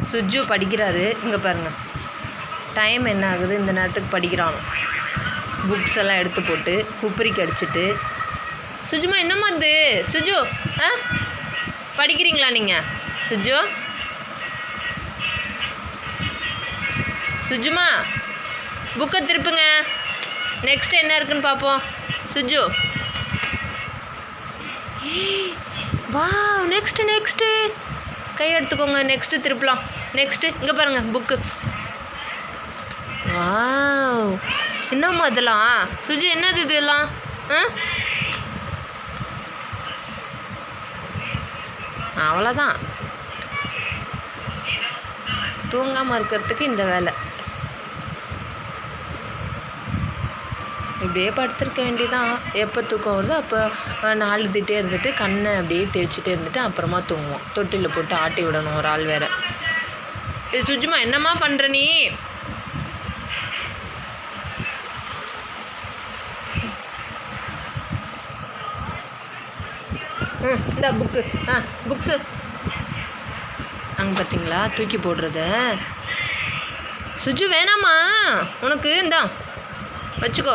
சுஜு படிக்கிறாரு. இங்கே பாருங்கள் டைம் என்ன ஆகுது? இந்த நேரத்துக்கு படிக்கிறான். புக்ஸ் எல்லாம் எடுத்து போட்டு குப்பரிக்கு கடிச்சிட்டு சுஜுமா என்னம்மா இது? சுஜு ஆ? படிக்கிறீங்களா நீங்கள் சுஜு? சுஜுமா புக்கை திருப்புங்க. நெக்ஸ்ட் என்ன இருக்குன்னு பார்ப்போம் சுஜு. வா நெக்ஸ்ட் நெக்ஸ்ட்டு கை எடுத்துக்கோங்க. நெக்ஸ்ட்டு திருப்பலாம். நெக்ஸ்ட்டு இங்கே பாருங்கள் புக்கு வாவ் என்னம்மா இதெல்லாம்? சுஜி என்னது இதெல்லாம்? ஆ? அவ்வளோதான் தூங்காமல் இருக்கிறதுக்கு இந்த வேலை. இப்படியே படுத்திருக்க வேண்டியதான் எப்போ தூக்கம் வருதோ அப்போ நாலுதிட்டே இருந்துட்டு கண்ணை அப்படியே தேய்ச்சிட்டே இருந்துட்டு அப்புறமா தூங்குவோம். தொட்டிலில் போட்டு ஆட்டி விடணும் ஒரு ஆள் வேற. இது சுஜிமா என்னம்மா பண்ணுற நீ? ம் இந்த புக்கு ஆ புக்ஸு அங்கே பார்த்தீங்களா தூக்கி போடுறத. சுஜு வேணாமா உனக்கு இந்தா. வச்சுக்கோ.